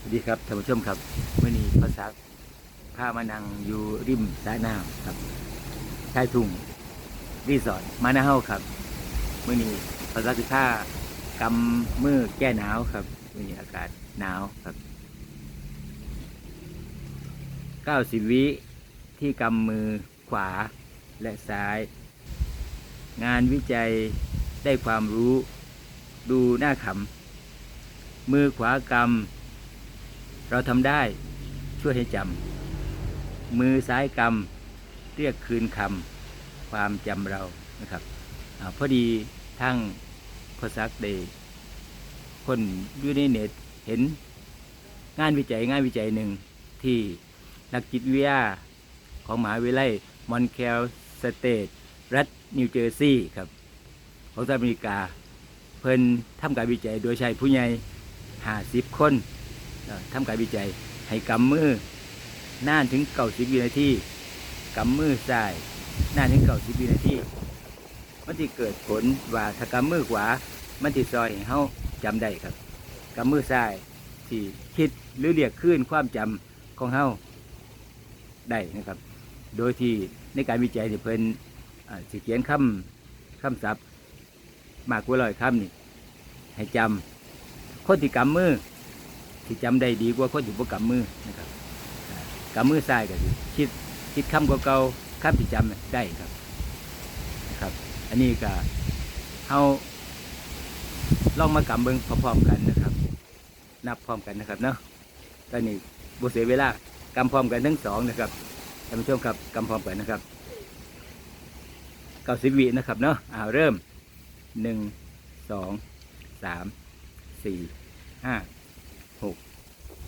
สวัสดีครับท่านผู้ชมครับมื่อนี้ภาษาพามานั่งอยู่ริมสายน้ำครับชายทุ่งรีสอร์ทมานาเฮาครับมื่อนี้ภาษาสิผ้ากำมือแก้หนาวครับมื่อนี้อากาศหนาวครับเก้าสิบวิที่กำมือขวาและซ้าย งานวิจัยได้ความรู้ ดูหน้าขำมือขวากำ เราทำได้ช่วยให้จำมือซ้ายกำเรียกคืนคำความจำเรานะครับอพอดีทั้งพอซักเดคนอยู่ในเน็ตเห็นงานวิจัยงานวิจัยหนึ่งที่นักจิตวิทยาของมหาวิทยาลัยมอนแคลสเตทรัฐนิวเจอร์ซีย์ครับของสหรัฐอเมริกา เพิ่นทำการวิจัยโดยใช้ผู้ใหญ่หาสิบคน ทำการวิจัย ให้กำมือนานถึงเก้าสิบวินาทีกำมือซ้ายนานถึงเก้าสิบวินาทีมันที่เกิดผลว่าถ้ากำมือขวา มันที่ซอยให้เฮาจำได้ครับกำมือซ้ายที่คิดหรือเรียกขึ้นความจำของเฮาได้นะครับ โดยที่ในการวิจัยที่เพิ่นสิเขียนคำคำศัพท์มากกว่าร้อยคำนี่ให้จำคนที่กำมือ ที่จำได้ดีกว่าคนที่บ่กำมือนะครับกำมือซ้ายก็สิคิดคิดคำเก่าๆคำที่จำได้ครับนะครับ อันนี้ก็เฮาลองมากำเบิ่งพร้อมๆกันนะครับ นับพร้อมกันนะครับเนาะตอนนี้บ่เสียเวลากำพร้อมกันทั้งสองนะครับท่านผู้ชมครับกำพร้อมกันนะครับเก้าสิบวินะครับเนาะอ้าเริ่มหนึ่งสองสามสี่ห้า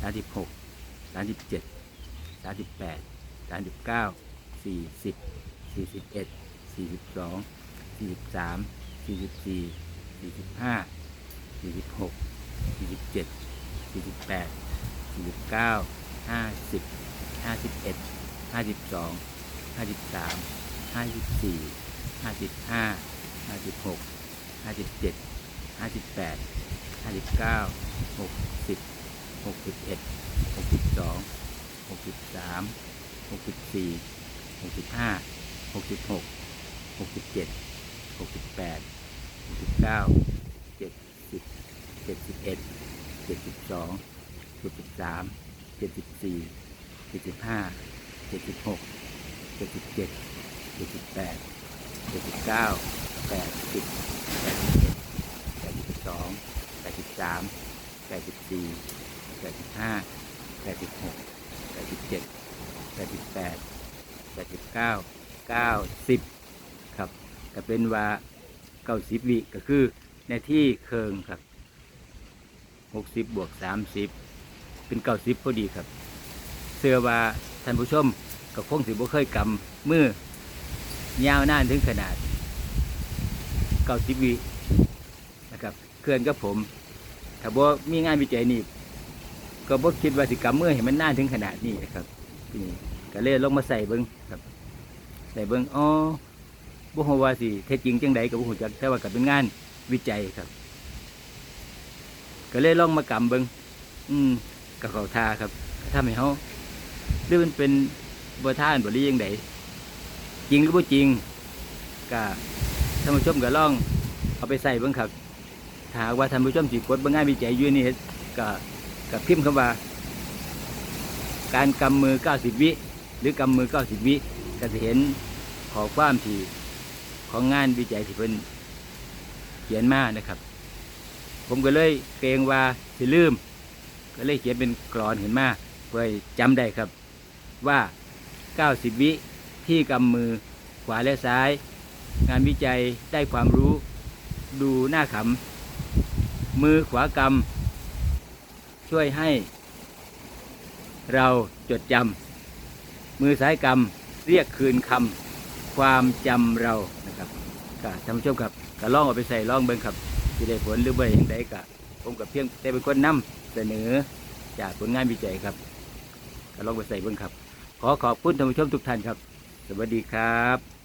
สามสิบหกสามสิบเจ็ดสามสิบแปดสามสิบเก้าสี่สิบสี่สิบเอ็ดสี่สิบสองสี่สิบสามสี่สิบสี่สี่สิบห้าสี่สิบหกสี่สิบเจ็ดสี่สิบแปดสี่สิบเก้าห้าสิบห้าสิบเอ็ดห้าสิบสองห้าสิบสามห้าสิบสี่ห้าสิบห้าห้าสิบหกห้าสิบเจ็ดห้าสิบแปดห้าสิบเก้าหกสิบ หกสิบเอ็ดหกสิบสองหกสิบสามหกสิบสี่หกสิบห้าหกสิบหกหกสิบเจ็ดหกสิบแปดหกสิบเก้าเจ็ดสิบเจ็ดสิบเอ็ดเจ็ดสิบสองเจ็ดสิบสามเจ็ดสิบสี่เจ็ดสิบห้าเจ็ดสิบหกเจ็ดสิบเจ็ดเจ็ดสิบแปดเจ็ดสิบเก้าแปดสิบแปดสิบเอ็ดแปดสิบสองแปดสิบสามแปดสิบสี่ แปดสิบห้าแปดสิบหกแปดสิบเจ็ดแปดสิบแปดแปดสิบเก้าเก้าสิบครับก็เป็นว่าเก้าสิบวิก็คือในที่เคิงครับหกสิบบวกสามสิบเป็นเก้าสิบพอดีครับ เสื้อว่าท่านผู้ชมก็คงสิบ่เคยกำมือยาวนานถึงขนาดเก้าสิบวินะครับ เคลื่อนกับผม ถ้าบ่มีงานวิจัยนี่ ก็บ่คิดว่าสิกำมือให้มันน่านถึงขนาดนี้นะครับนี่ก็เลยลงมาใส่เบิ้งครับ ใส่เบิ้งอ๋อบ่ฮู้ว่าสิแท้จริงจังใดก็บ่ฮู้จักแต่ว่าก็เป็นงานวิจัยครับ ก็เลยลองมากำเบิ้งอืมก็เขาทาครับก็ทำให้เฮาหรือมันเป็นบ่ท่านบ่หรือยังไดจริงหรือบ่จริงก็ท่านผู้ชมก็ลองเอาไปใส่เบิ่งครับถ้าหาว่าท่านผู้ชมสิกดเบางงานวิจัยอยู่นี่ก็ กับพิมพ์คำว่า การกำมือ 90 วิ หรือกำมือ 90 วิก็จะเห็นขอความที่ของงานวิจัยที่เพิ่นเขียนมานะครับ ผมก็เลยเกรงว่าสิลืม ก็เลยเขียนเป็นกรอนเห็นมาเพื่อให้จำได้ครับ ว่า 90 วิที่กำมือขวาและซ้าย งานวิจัยได้ความรู้ ดูหน้าขำมือขวากำ ช่วยให้ เราจดจำมือซ้ายกำเรียกคืนคำความจำเรานะครับก็ท่านผู้ชมครับก็ลองเอาไปใส่ลองเบิ่งครับสิได้ผลหรือได้อย่างใดก็ผมกับเพียงแต่เป็นคนนำเสนอจากผลงานวิจัยครับก็ลองไปใส่เบิ่งครับ ขอขอบคุณท่านผู้ชมทุกท่านครับ สวัสดีครับ